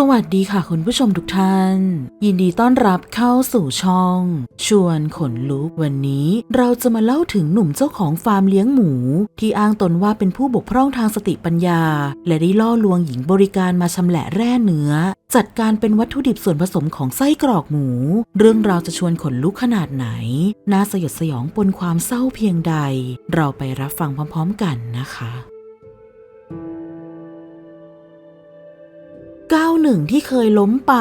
สวัสดีค่ะคุณผู้ชมทุกท่าน ยินดีต้อนรับเข้าสู่ช่อง ชวนขนลุกวันนี้ เราจะมาเล่าถึงหนุ่มเจ้าของฟาร์มเลี้ยงหมู ที่อ้างตนว่าเป็นผู้บกพร่องทางสติปัญญา และได้ล่อลวงหญิงบริการมาชำแหละแร่เนื้อ จัดการเป็นวัตถุดิบส่วนผสมของไส้กรอกหมู เรื่องราวจะชวนขนลุกขนาดไหน น่าสยดสยองปนความเศร้าเพียงใด เราไปรับฟังพร้อม ๆ กันนะคะ ก้าวหนึ่งที่เคยล้มไป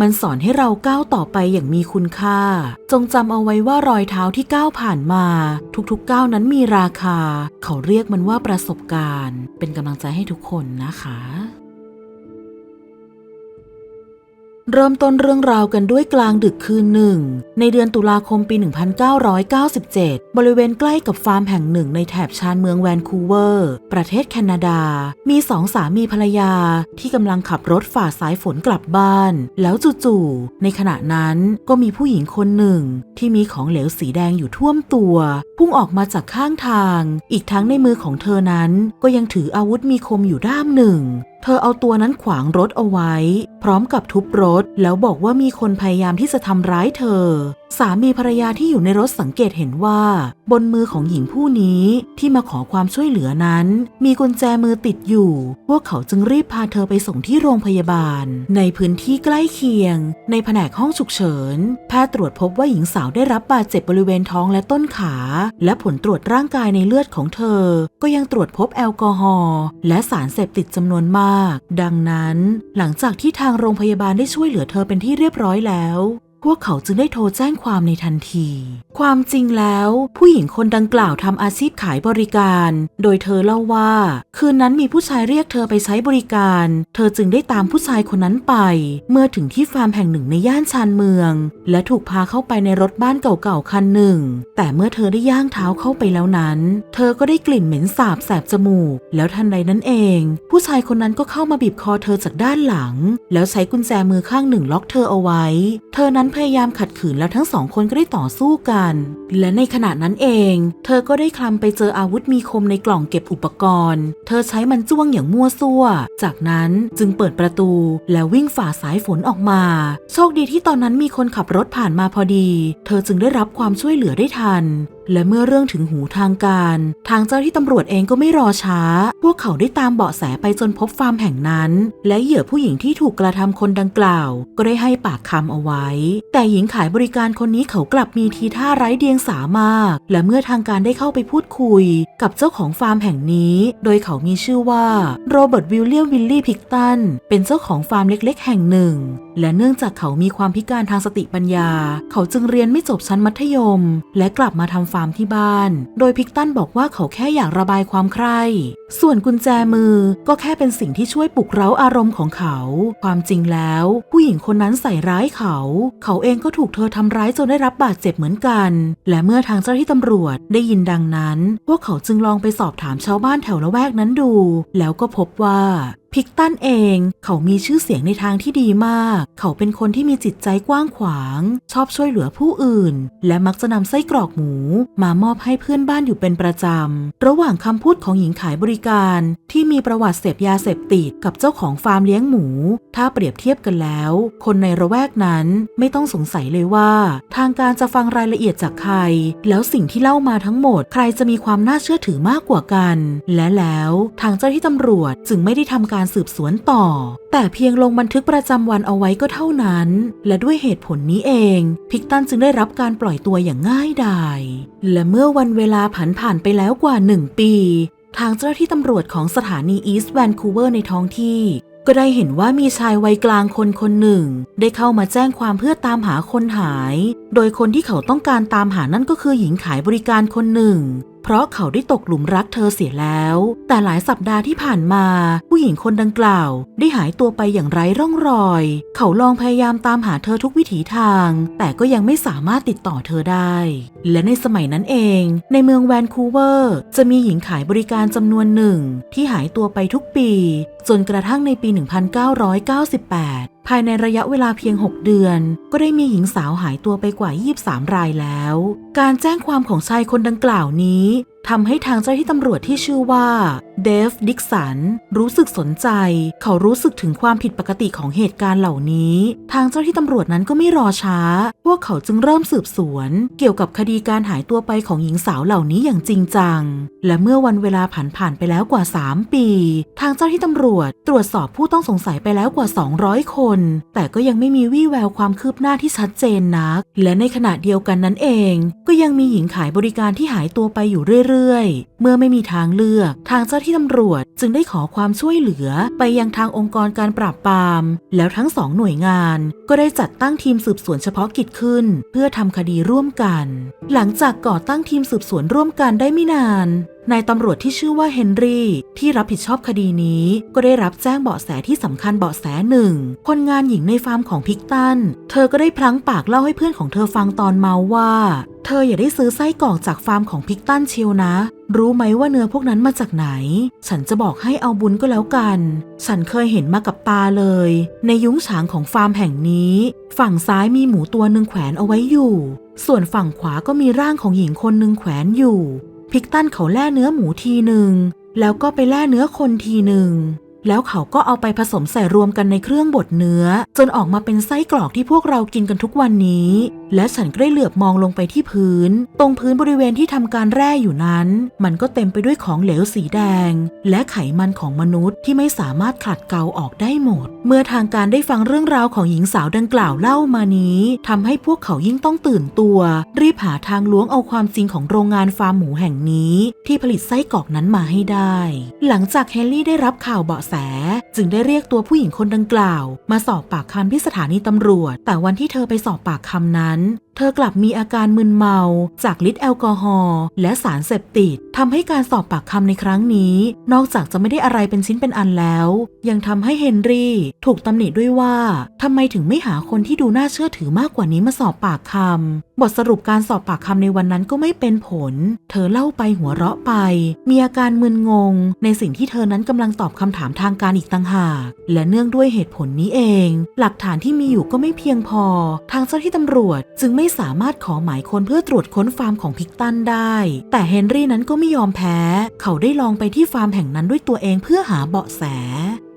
มันสอนให้เราก้าวต่อไปอย่างมีคุณค่า จงจำเอาไว้ว่ารอยเท้าที่ก้าวผ่านมา ทุกๆก้าวนั้นมีราคา เขาเรียกมันว่าประสบการณ์ เป็นกำลังใจให้ทุกคนนะคะ เริ่มต้นเรื่องราวกันด้วยกลางดึกคืนหนึ่ง ในเดือนตุลาคมปี 1997 บริเวณใกล้กับฟาร์มแห่งหนึ่งในแถบชานเมืองแวนคูเวอร์ ประเทศแคนาดา มีสองสามีภรรยาที่กำลังขับรถฝ่าสายฝนกลับบ้าน แล้วจู่ๆในขณะนั้นก็มีผู้หญิงคนหนึ่ง ที่มีของเหลวสีแดงอยู่ท่วมตัว พุ่งออกมาจากข้างทาง อีกทั้งในมือของเธอนั้น ก็ยังถืออาวุธมีคมอยู่ด้ามหนึ่งเธอเอาตัวนั้นขวางรถเอาไว้ พร้อมกับทุบรถ แล้วบอกว่ามีคนพยายามที่จะทำร้ายเธอสามีภรรยาที่อยู่ในรถสังเกตเห็นว่า บนมือของหญิงผู้นี้ที่มาขอความช่วยเหลือนั้น มีกุญแจมือติดอยู่ พวกเขาจึงรีบพาเธอไปส่งที่โรงพยาบาล ในพื้นที่ใกล้เคียง ในแผนกห้องฉุกเฉินแพทย์ตรวจพบว่าหญิงสาวได้รับบาดเจ็บบริเวณท้องและต้นขา และผลตรวจร่างกายในเลือดของเธอ ก็ยังตรวจพบแอลกอฮอล์และสารเสพติดจำนวนมาก ดังนั้น หลังจากที่ทางโรงพยาบาลได้ช่วยเหลือเธอเป็นที่เรียบร้อยแล้ว พวกเขาจึงได้โทรแจ้งความในทันที ความจริงแล้ว ผู้หญิงคนดังกล่าวทำอาชีพขายบริการ โดยเธอเล่าว่า คืนนั้นมีผู้ชายเรียกเธอไปใช้บริการ เธอจึงได้ตามผู้ชายคนนั้นไป เมื่อถึงที่ฟาร์มแห่งหนึ่งในย่านชานเมือง และถูกพาเข้าไปในรถบ้านเก่าๆคันหนึ่ง แต่เมื่อเธอได้ย่างเท้าเข้าไปแล้วนั้น เธอก็ได้กลิ่นเหม็นสาบแสบจมูก แล้วทันใดนั้นเอง ผู้ชายคนนั้นก็เข้ามาบีบคอเธอจากด้านหลัง แล้วใช้กุญแจมือข้างหนึ่งล็อกเธอเอาไว้ เธอนั้นพยายามขัดขืนแล้วทั้งสองคนก็ได้ต่อสู้กัน และในขณะนั้นเอง เธอก็ได้คลำไปเจออาวุธมีคมในกล่องเก็บอุปกรณ์ เธอใช้มันจ้วงอย่างมั่วซั่ว จากนั้นจึงเปิดประตูแล้ววิ่งฝ่าสายฝนออกมา โชคดีที่ตอนนั้นมีคนขับรถผ่านมาพอดี เธอจึงได้รับความช่วยเหลือได้ทัน และเมื่อเรื่องถึงหูทางการ ทางเจ้าที่ตำรวจเองก็ไม่รอช้า พวกเขาได้ตามเบาะแสไปจนพบฟาร์มแห่งนั้น และเหยื่อผู้หญิงที่ถูกกระทำคนดังกล่าว ก็ได้ให้ปากคำเอาไว้ แต่หญิงขายบริการคนนี้เขากลับมีทีท่าไร้เดียงสามากและเมื่อทางการได้เข้าไปพูดคุย กับเจ้าของฟาร์มแห่งนี้ โดยเขามีชื่อว่าโรเบิร์ตวิลเลียมวิลลี่พิกตันเป็นเจ้าของฟาร์มเล็ก ๆ แห่งหนึ่ง และเนื่องจากเขามีความพิการทางสติปัญญา เขาจึงเรียนไม่จบชั้นมัธยม และกลับมาทำฟาร์มที่บ้าน โดยพิกตันบอกว่าเขาแค่อยากระบายความใคร่ ส่วนกุญแจมือก็แค่เป็นสิ่งที่ช่วยปลุกเร้าอารมณ์ของเขา ความจริงแล้ว ผู้หญิงคนนั้นใส่ร้ายเขา เขาเองก็ถูกเธอทำร้ายจนได้รับบาดเจ็บเหมือนกัน และเมื่อทางเจ้าหน้าที่ตำรวจได้ยินดังนั้น พวกเขาจึงลองไปสอบถามชาวบ้านแถวละแวกนั้นดู แล้วก็พบว่าพิกตันเองเขามีชื่อเสียงในทางที่ดีมาก เขาเป็นคนที่มีจิตใจกว้างขวาง ชอบช่วยเหลือผู้อื่น และมักจะนำไส้กรอกหมู มามอบให้เพื่อนบ้านอยู่เป็นประจำ ระหว่างคำพูดของหญิงขายบริการที่มีประวัติเสพยาเสพติดกับเจ้าของฟาร์มเลี้ยงหมู ถ้าเปรียบเทียบกันแล้ว คนในระแวกนั้นไม่ต้องสงสัยเลยว่า ทางการจะฟังรายละเอียดจากใคร แล้วสิ่งที่เล่ามาทั้งหมด ใครจะมีความน่าเชื่อถือมากกว่ากัน และแล้วทางเจ้าที่ตำรวจจึงไม่ได้ทำการสืบสวนต่อ แต่เพียงลงบันทึกประจำวันเอาไว้ก็เท่านั้น และด้วยเหตุผลนี้เอง พิกตันจึงได้รับการปล่อยตัวอย่างง่ายดายและเมื่อวันเวลาผ่านผ่านไปแล้วกว่าหนึ่งปี ทางเจ้าหน้าที่ตำรวจของสถานีอีสต์แวนคูเวอร์ในท้องที่ก็ได้เห็นว่ามีชายวัยกลางคนคนหนึ่ง ได้เข้ามาแจ้งความเพื่อตามหาคนหาย โดยคนที่เขาต้องการตามหานั่นก็คือหญิงขายบริการคนหนึ่ง เพราะเขาได้ตกหลุมรักเธอเสียแล้ว แต่หลายสัปดาห์ที่ผ่านมา ผู้หญิงคนดังกล่าว ได้หายตัวไปอย่างไร้ร่องรอย เขาลองพยายามตามหาเธอทุกวิถีทาง แต่ก็ยังไม่สามารถติดต่อเธอได้ และในสมัยนั้นเอง ในเมืองแวนคูเวอร์ จะมีหญิงขายบริการจำนวนหนึ่งที่หายตัวไปทุกปี จนกระทั่งในปี 1998 ภายในระยะเวลาเพียง 6 เดือน ก็ได้มีหญิงสาวหายตัวไปกว่า 23 รายแล้ว การแจ้งความของชายคนดังกล่าวนี้ทำให้ทางเจ้าที่ตำรวจที่ชื่อว่าเดฟดิกสันรู้สึกสนใจ เขารู้สึกถึงความผิดปกติของเหตุการณ์เหล่านี้ ทางเจ้าที่ตำรวจนั้นก็ไม่รอช้า พวกเขาจึงเริ่มสืบสวน เกี่ยวกับคดีการหายตัวไปของหญิงสาวเหล่านี้อย่างจริงจัง และเมื่อวันเวลาผ่านผ่านไปแล้วกว่า 3 ปี ทางเจ้าหน้าที่ตำรวจตรวจสอบผู้ต้องสงสัยไปแล้วกว่า 200 คน แต่ก็ยังไม่มีวี่แววความคืบหน้าที่ชัดเจนนัก และในขณะเดียวกันนั้นเอง ก็ยังมีหญิงขายบริการที่หายตัวไปอยู่เรื่อยๆ เมื่อไม่มีทางเลือก ทางเจ้าที่ตำรวจจึงได้ขอความช่วยเหลือไปยังทางองค์กรการปราบปราม แล้วทั้งสองหน่วยงาน ก็ได้จัดตั้งทีมสืบสวนเฉพาะกิจขึ้น เพื่อทำคดีร่วมกัน หลังจากก่อตั้งทีมสืบสวนร่วมกันได้ไม่นาน นายตำรวจที่ชื่อว่าเฮนรี่ ที่รับผิดชอบคดีนี้ ก็ได้รับแจ้งเบาะแสที่สำคัญเบาะแสหนึ่งคนงานหญิงในฟาร์มของพิกตัน เธอก็ได้พลั้งปากเล่าให้เพื่อนของเธอฟังตอนเมาว่า เธออย่าได้ซื้อไส้กรอกจากฟาร์มของพิกตันเชียวนะ รู้ไหมว่าเนื้อพวกนั้นมาจากไหน ฉันจะบอกให้เอาบุญก็แล้วกัน ฉันเคยเห็นมากับตาเลย ในยุ้งฉางของฟาร์มแห่งนี้ ฝั่งซ้ายมีหมูตัวหนึ่งแขวนเอาไว้อยู่ ส่วนฝั่งขวาก็มีร่างของหญิงคนหนึ่งแขวนอยู่ พิกตันเขาแล่เนื้อหมูทีหนึ่งแล้วก็ไปแล่เนื้อคนทีหนึ่ง แล้วเขาก็เอาไปผสมใส่รวมกันในเครื่องบดเนื้อ จนออกมาเป็นไส้กรอกที่พวกเรากินกันทุกวันนี้ และฉันก็ได้เหลือบมองลงไปที่พื้น ตรงพื้นบริเวณที่ทำการแร่อยู่นั้น มันก็เต็มไปด้วยของเหลวสีแดง และไขมันของมนุษย์ที่ไม่สามารถขัดเกลาออกได้หมด เมื่อทางการได้ฟังเรื่องราวของหญิงสาวดังกล่าวเล่ามานี้ทำให้พวกเขายิ่งต้องตื่นตัว รีบหาทางล้วงเอาความจริงของโรงงานฟาร์มหมูแห่งนี้ ที่ผลิตไส้กรอกนั้นมาให้ได้ หลังจากเฮนรี่ได้รับข่าวเบาะแสจึงได้เรียกตัวผู้หญิงคนดังกล่าว มาสอบปากคำที่สถานีตำรวจ แต่วันที่เธอไปสอบปากคำนั้น เธอกลับมีอาการมึนเมาจากฤทธิ์แอลกอฮอล์และสารเสพติดทำให้การสอบปากคำในครั้งนี้ นอกจากจะไม่ได้อะไรเป็นชิ้นเป็นอันแล้ว ยังทำให้เฮนรี่ถูกตำหนิด้วยว่าทำไมถึงไม่หาคนที่ดูน่าเชื่อถือมากกว่านี้มาสอบปากคำบทสรุปการสอบปากคำในวันนั้นก็ไม่เป็นผล เธอเล่าไปหัวเราะไป มีอาการมึนงง ในสิ่งที่เธอนั้นกำลังตอบคำถามทางการอีกต่างหาก และเนื่องด้วยเหตุผลนี้เอง หลักฐานที่มีอยู่ก็ไม่เพียงพอ ทางเจ้าหน้าที่ตำรวจจึงไม่สามารถขอหมายค้นเพื่อตรวจค้นฟาร์มของพิกตันได้ แต่เฮนรี่นั้นก็ไม่ยอมแพ้ เขาได้ลองไปที่ฟาร์มแห่งนั้นด้วยตัวเองเพื่อหาเบาะแส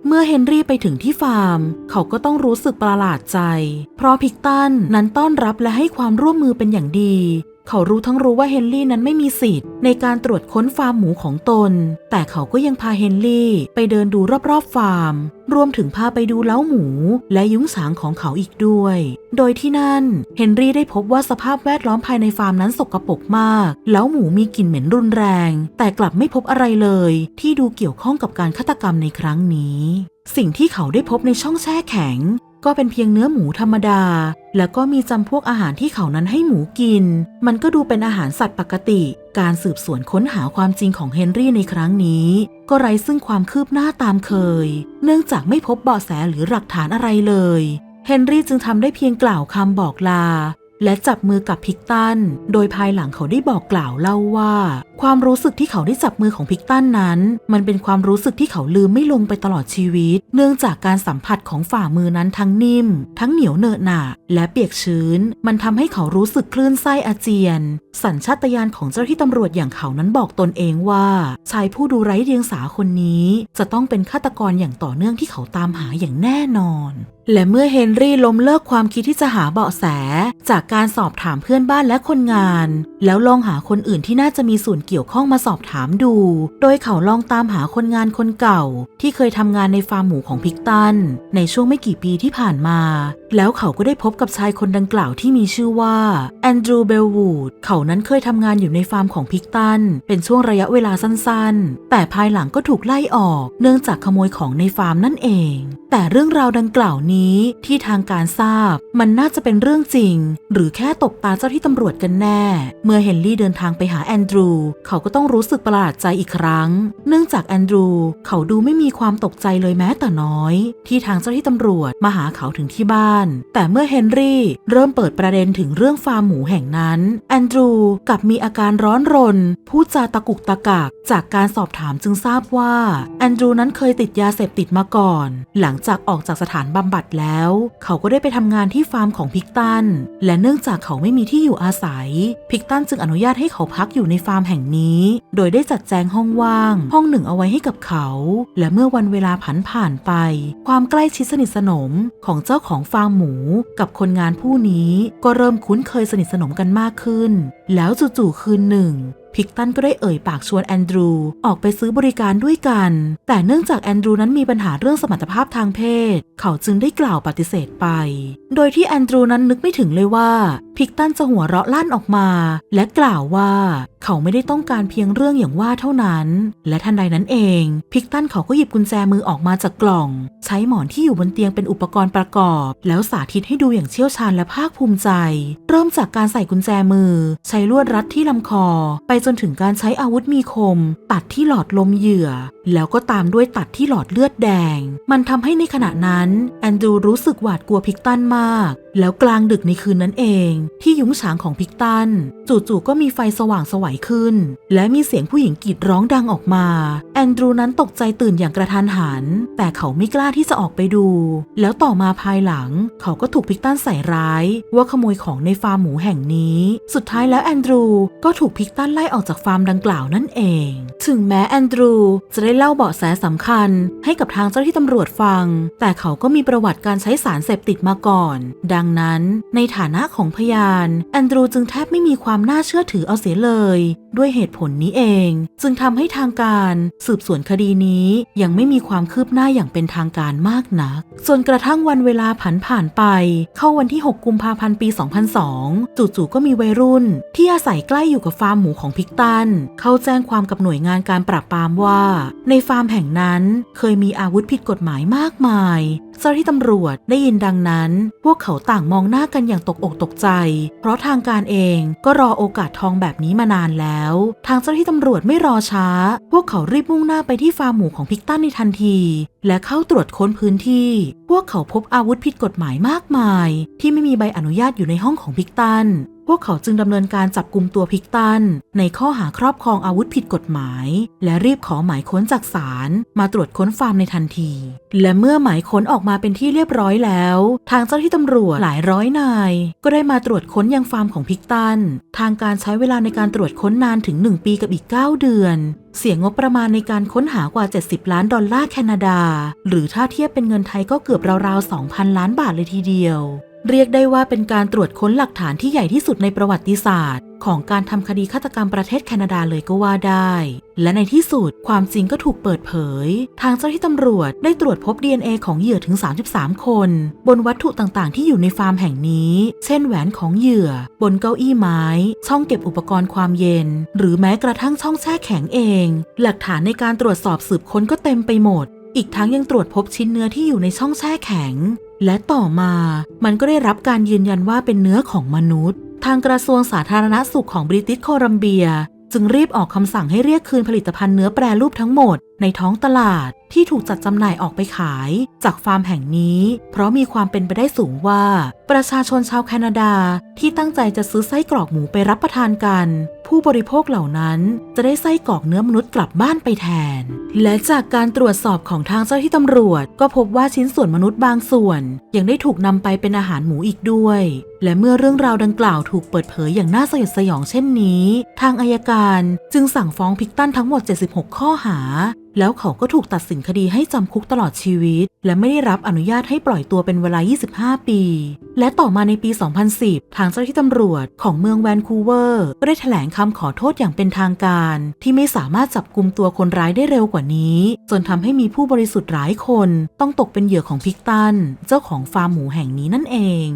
เมื่อเฮนรี่ไปถึงที่ฟาร์ม เขาก็ต้องรู้สึกประหลาดใจ เพราะพิกตันนั้นต้อนรับและให้ความร่วมมือเป็นอย่างดี เขารู้ทั้งรู้ว่าเฮนรี่นั้นไม่มีสิทธิ์ ในการตรวจค้นฟาร์มหมูของตน แต่เขาก็ยังพาเฮนรี่ไปเดินดูรอบๆฟาร์ม รวมถึงพาไปดูเล้าหมู และยุ้งฉางของเขาอีกด้วย โดยที่นั่น เฮนรี่ได้พบว่าสภาพแวดล้อมภายในฟาร์มนั้นสกปรกมากเล้าหมูมีกลิ่นเหม็นรุนแรง แต่กลับไม่พบอะไรเลย ที่ดูเกี่ยวข้องกับการฆาตกรรมในครั้งนี้ สิ่งที่เขาได้พบในช่องแช่แข็ง ก็เป็นเพียงเนื้อหมูธรรมดา แล้วก็มีจำพวกอาหารที่เขานั้นให้หมูกิน มันก็ดูเป็นอาหารสัตว์ปกติ การสืบสวนค้นหาความจริงของเฮนรี่ในครั้งนี้ ก็ไร้ซึ่งความคืบหน้าตามเคย เนื่องจากไม่พบเบาะแสหรือหลักฐานอะไรเลย เฮนรี่จึงทำได้เพียงกล่าวคำบอกลา และจับมือกับพิกตัน โดยภายหลังเขาได้บอกกล่าวเล่าว่า ความรู้สึกที่เขาได้จับมือของพิกตันนั้น มันเป็นความรู้สึกที่เขาลืมไม่ลงไปตลอดชีวิต เนื่องจากการสัมผัสของฝ่ามือนั้นทั้งนิ่ม ทั้งเหนียวเนอะหนะและเปียกชื้น มันทำให้เขารู้สึกคลื่นไส้อาเจียน สัญชาตญาณของเจ้าหน้าที่ตำรวจอย่างเขานั้นบอกตนเองว่า ชายผู้ดูไร้เดียงสาคนนี้ จะต้องเป็นฆาตกรอย่างต่อเนื่องที่เขาตามหาอย่างแน่นอน และเมื่อเฮนรี่ล้มเลิกความคิดที่จะหาเบาะแส จากการสอบถามเพื่อนบ้านและคนงาน แล้วลองหาคนอื่นที่น่าจะมีส่วนเกี่ยวข้องมาสอบถามดู โดยเขาลองตามหาคนงานคนเก่า ที่เคยทำงานในฟาร์มหมูของพิกตัน ในช่วงไม่กี่ปีที่ผ่านมา แล้วเขาก็ได้พบกับชายคนดังกล่าวที่มีชื่อว่าแอนดรูว์เบลวูดเขานั้นเคยทำงานอยู่ในฟาร์มของพิกตัน เป็นช่วงระยะเวลาสั้นๆ แต่ภายหลังก็ถูกไล่ออก เนื่องจากขโมยของในฟาร์มนั่นเอง แต่เรื่องราวดังกล่าวนี้ที่ทางการทราบ มันน่าจะเป็นเรื่องจริง หรือแค่ตบตาเจ้าที่ตำรวจกันแน่ เมื่อเฮนรี่เดินทางไปหาแอนดรูเขาก็ต้องรู้สึกประหลาดใจอีกครั้ง เนื่องจากแอนดรูเขาดูไม่มีความตกใจเลยแม้แต่น้อย ที่ทางเจ้าที่ตำรวจมาหาเขาถึงที่บ้านแต่เมื่อเฮนรี่เริ่มเปิดประเด็นถึงเรื่องฟาร์มหมูแห่งนั้น แอนดรูกลับมีอาการร้อนรน พูดจาตะกุกตะกัก จากการสอบถามจึงทราบว่า แอนดรูนั้นเคยติดยาเสพติดมาก่อน หลังจากออกจากสถานบำบัดแล้ว เขาก็ได้ไปทำงานที่ฟาร์มของพิกตัน และเนื่องจากเขาไม่มีที่อยู่อาศัย พิกตันจึงอนุญาตให้เขาพักอยู่ในฟาร์มแห่งนี้ โดยได้จัดแจงห้องว่าง ห้องหนึ่งเอาไว้ให้กับเขา และเมื่อวันเวลาผันผ่านไป ความใกล้ชิดสนิทสนมของเจ้าของฟาร์มหมูกับคนงานผู้นี้ก็เริ่มคุ้นเคยสนิทสนมกันมากขึ้น แล้วจู่ๆคืนหนึ่ง พิกตันก็ได้เอ่ยปากชวนแอนดรูออกไปซื้อบริการด้วยกัน แต่เนื่องจากแอนดรูนั้นมีปัญหาเรื่องสมรรถภาพทางเพศ เขาจึงได้กล่าวปฏิเสธไป โดยที่แอนดรูนั้นนึกไม่ถึงเลยว่า พิกตันจะหัวเราะลั่นออกมา และกล่าวว่าเขาไม่ได้ต้องการเพียงเรื่องอย่างว่าเท่านั้น และทันใดนั้นเอง พิกตันเขาก็หยิบกุญแจมือออกมาจากกล่อง ใช้หมอนที่อยู่บนเตียงเป็นอุปกรณ์ประกอบ แล้วสาธิตให้ดูอย่างเชี่ยวชาญและภาคภูมิใจ เริ่มจากการใส่กุญแจมือ ใช้ลวดรัดที่ลำคอ ไปจนถึงการใช้อาวุธมีคม ตัดที่หลอดลมเหยื่อ แล้วก็ตามด้วยตัดที่หลอดเลือดแดง มันทำให้ในขณะนั้น แอนดรูรู้สึกหวาดกลัวพิกตันมากแล้วกลางดึกในคืนนั้นเอง ที่ยุ้งฉางของพิกตัน จู่ๆก็มีไฟสว่างสวัยขึ้น และมีเสียงผู้หญิงกรีดร้องดังออกมา แอนดรูนั้นตกใจตื่นอย่างกระทันหัน แต่เขาไม่กล้าที่จะออกไปดู แล้วต่อมาภายหลัง เขาก็ถูกพิกตันใส่ร้าย ว่าขโมยของในฟาร์มหมูแห่งนี้ สุดท้ายแล้วแอนดรูก็ถูกพิกตันไล่ออกจากฟาร์มดังกล่าวนั่นเอง ถึงแม้แอนดรูจะได้เล่าเบาะแสสำคัญ ให้กับทางเจ้าหน้าที่ตำรวจฟัง แต่เขาก็มีประวัติการใช้สารเสพติดมาก่อนดังังนั้น ในฐานะของพยานแอนดรูจึงแทบไม่มีความน่าเชื่อถือเอาเสียเลย ด้วยเหตุผลนี้เอง จึงทำให้ทางการสืบสวนคดีนี้ยังไม่มีความคืบหน้าอย่างเป็นทางการมากนักจนกระทั่งวันเวลาผันผ่านไป เข้าวันที่ 6 กุมภาพันธ์ปี 2002 จู่ๆก็มีวัยรุ่น ที่อาศัยใกล้อยู่กับฟาร์มหมูของพิกตัน เข้าแจ้งความกับหน่วยงานการปราบปรามว่า ในฟาร์มแห่งนั้นเคยมีอาวุธผิดกฎหมายมากมายเจ้าที่ตำรวจได้ยินดังนั้น พวกเขาต่างมองหน้ากันอย่างตกอกตกใจ เพราะทางการเองก็รอโอกาสทองแบบนี้มานานแล้ว ทางเจ้าที่ตำรวจไม่รอช้า พวกเขารีบมุ่งหน้าไปที่ฟาร์มหมูของพิกตันในทันที และเข้าตรวจค้นพื้นที่ พวกเขาพบอาวุธผิดกฎหมายมากมาย ที่ไม่มีใบอนุญาตอยู่ในห้องของพิกตัน พวกเขาจึงดำเนินการจับกลุ่มตัวพิกตัน ในข้อหาครอบครองอาวุธผิดกฎหมาย และรีบขอหมายค้นจากศาลมาตรวจค้นฟาร์มในทันที และเมื่อหมายค้นออกมาเป็นที่เรียบร้อยแล้ว ทางเจ้าหน้าที่ตำรวจหลายร้อยนาย ก็ได้มาตรวจค้นยังฟาร์มของพิกตัน ทางการใช้เวลาในการตรวจค้นนานถึง 1 ปีกับอีก 9 เดือน เสียงบประมาณในการค้นหากว่า 70 ล้านดอลลาร์แคนาดา หรือถ้าเทียบเป็นเงินไทยก็เกือบราวๆ 2,000 ล้านบาทเลยทีเดียว เรียกได้ว่าเป็นการตรวจค้นหลักฐานที่ใหญ่ที่สุดในประวัติศาสตร์ ของการทำคดีฆาตกรรมประเทศแคนาดาเลยก็ว่าได้ และในที่สุดความจริงก็ถูกเปิดเผย ทางเจ้าหน้าที่ตำรวจได้ตรวจพบ DNA ของเหยื่อถึง 33 คน บนวัตถุต่างๆ ที่อยู่ในฟาร์มแห่งนี้ เช่นแหวนของเหยื่อ บนเก้าอี้ไม้ ช่องเก็บอุปกรณ์ความเย็น หรือแม้กระทั่งช่องแช่แข็งเอง หลักฐานในการตรวจสอบสืบค้นก็เต็มไปหมดอีกทั้งยังตรวจพบชิ้นเนื้อที่อยู่ในช่องแช่แข็ง และต่อมามันก็ได้รับการยืนยันว่าเป็นเนื้อของมนุษย์ ทางกระทรวงสาธารณสุขของบริติชโคลัมเบีย จึงรีบออกคำสั่งให้เรียกคืนผลิตภัณฑ์เนื้อแปรรูปทั้งหมดในท้องตลาด ที่ถูกจัดจำหน่ายออกไปขาย จากฟาร์มแห่งนี้ เพราะมีความเป็นไปได้สูงว่า ประชาชนชาวแคนาดาที่ตั้งใจจะซื้อไส้กรอกหมูไปรับประทานกัน ผู้บริโภคเหล่านั้นจะได้ไส้กรอกเนื้อมนุษย์กลับบ้านไปแทน และจากการตรวจสอบของทางเจ้าที่ตำรวจ ก็พบว่าชิ้นส่วนมนุษย์บางส่วน ยังได้ถูกนำไปเป็นอาหารหมูอีกด้วย และเมื่อเรื่องราวดังกล่าวถูกเปิดเผยอย่างน่าสยดสยองเช่นนี้ ทางอายการจึงสั่งฟ้องพิกตันทั้งหมด 76 ข้อหา แล้วเขาก็ถูกตัดสินคดีให้จำคุกตลอดชีวิต และไม่ได้รับอนุญาตให้ปล่อยตัวเป็นเวลา 25 ปี และต่อมาในปี 2010 ทางเจ้าหน้าที่ตำรวจของเมืองแวนคูเวอร์ก็ได้แถลงคำขอโทษอย่างเป็นทางการ ที่ไม่สามารถจับกลุ่มตัวคนร้ายได้เร็วกว่านี้ จนทำให้มีผู้บริสุทธิ์หลายคน ต้องตกเป็นเหยื่อของพิกตัน เจ้าของฟาร์มหมูแห่งนี้นั่นเอง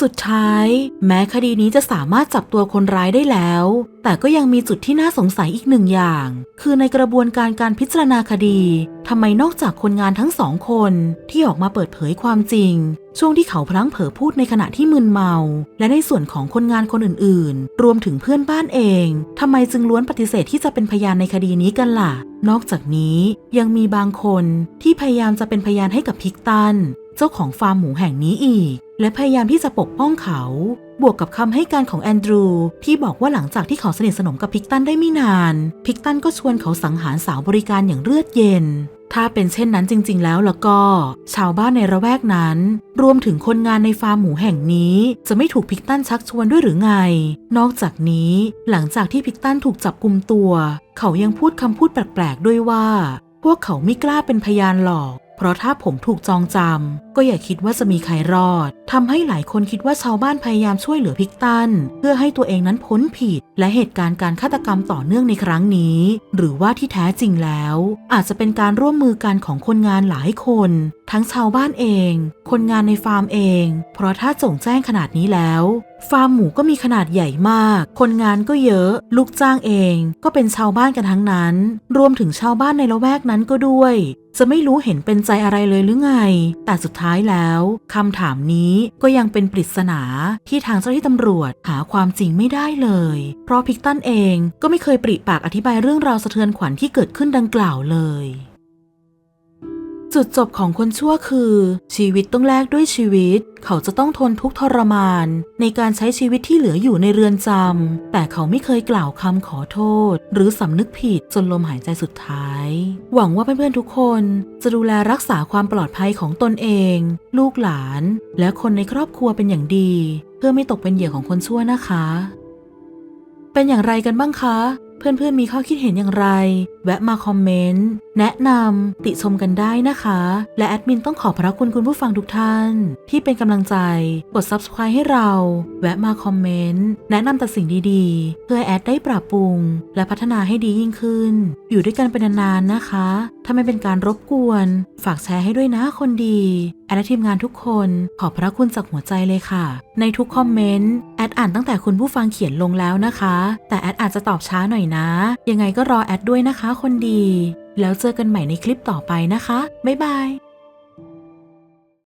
สุดท้าย แม้คดีนี้จะสามารถจับตัวคนร้ายได้แล้ว แต่ก็ยังมีจุดที่น่าสงสัยอีกหนึ่งอย่าง คือในกระบวนการการพิจารณาคดีทำไมนอกจากคนงานทั้งสองคนที่ออกมาเปิดเผยความจริง ช่วงที่เขาพลั้งเผลอพูดในขณะที่มึนเมา และในส่วนของคนงานคนอื่นๆ รวมถึงเพื่อนบ้านเองทำไมจึงล้วนปฏิเสธที่จะเป็นพยานในคดีนี้กันล่ะ นอกจากนี้ยังมีบางคนที่พยายามจะเป็นพยานให้กับพิกตัน จ้าของฟาร์มหมูแห่งนี้อีก และพยายามที่จะปกป้องเขา บวกกับคำให้การของแอนดรูที่บอกว่าหลังจากที่เขาสนิทสนมกับพิกตันได้ไม่นาน พิกตันก็ชวนเขาสังหารสาวบริการอย่างเลือดเย็น ถ้าเป็นเช่นนั้นจริง ๆ แล้วแล้วก็ ชาวบ้านในระแวกนั้น รวมถึงคนงานในฟาร์มหมูแห่งนี้ จะไม่ถูกพิกตันชักชวนด้วยหรือไง นอกจากนี้หลังจากที่พิกตันถูกจับกุมตัว เขายังพูดคำพูดแปลกๆด้วยว่าพวกเขาไม่กล้าเป็นพยานหรอก เพราะถ้าผมถูกจองจำก็อย่าคิดว่าจะมีใครรอดทำให้หลายคนคิดว่าชาวบ้านพยายามช่วยเหลือพิกตัน เพื่อให้ตัวเองนั้นพ้นผิด และเหตุการณ์การฆาตกรรมต่อเนื่องในครั้งนี้ หรือว่าที่แท้จริงแล้ว อาจจะเป็นการร่วมมือกันของคนงานหลายคน ทั้งชาวบ้านเอง คนงานในฟาร์มเอง เพราะถ้าจงแจ้งขนาดนี้แล้ว ฟาร์มหมูก็มีขนาดใหญ่มาก คนงานก็เยอะ ลูกจ้างเองก็เป็นชาวบ้านกันทั้งนั้น รวมถึงชาวบ้านในละแวกนั้นก็ด้วย จะไม่รู้เห็นเป็นใจอะไรเลยหรือไง แต่สุดท้ายแล้วคำถามนี้ก็ยังเป็นปริศนาที่ทางเจ้าหน้าที่ตำรวจหาความจริงไม่ได้เลย เพราะพิกตันเองก็ไม่เคยปริปากอธิบายเรื่องราวสะเทือนขวัญที่เกิดขึ้นดังกล่าวเลย จุดจบของคนชั่วคือ ชีวิตต้องแลกด้วยชีวิต เขาจะต้องทนทุกข์ทรมาน ในการใช้ชีวิตที่เหลืออยู่ในเรือนจำแต่เขาไม่เคยกล่าวคำขอโทษ หรือสำนึกผิดจนลมหายใจสุดท้าย หวังว่าเพื่อนๆทุกคนจะดูแลรักษาความปลอดภัยของตนเอง ลูกหลาน และคนในครอบครัวเป็นอย่างดี เพื่อไม่ตกเป็นเหยื่อของคนชั่วนะคะ เป็นอย่างไรกันบ้างคะ เพื่อนๆมีข้อคิดเห็นอย่างไร แวะมาคอมเมนต์ แนะนำ ติชมกันได้นะคะ และแอดมินต้องขอพระคุณคุณผู้ฟังทุกท่าน ที่เป็นกำลังใจ กด subscribe ให้เรา แวะมาคอมเมนต์ แนะนำแต่สิ่งดีๆ เพื่อแอดได้ปรับปรุง และพัฒนาให้ดียิ่งขึ้น อยู่ด้วยกันเป็นนานๆนะคะ ถ้าไม่เป็นการรบกวน ฝากแชร์ให้ด้วยนะคนดี และทีมงานทุกคนขอบพระคุณจากหัวใจเลยค่ะ ในทุกคอมเมนต์แอดอ่านตั้งแต่คุณผู้ฟังเขียนลงแล้วนะคะ แต่แอดอาจจะตอบช้าหน่อยนะ ยังไงก็รอแอดด้วยนะคะ คนดี แล้วเจอกันใหม่ในคลิปต่อไปนะคะบ๊ายบาย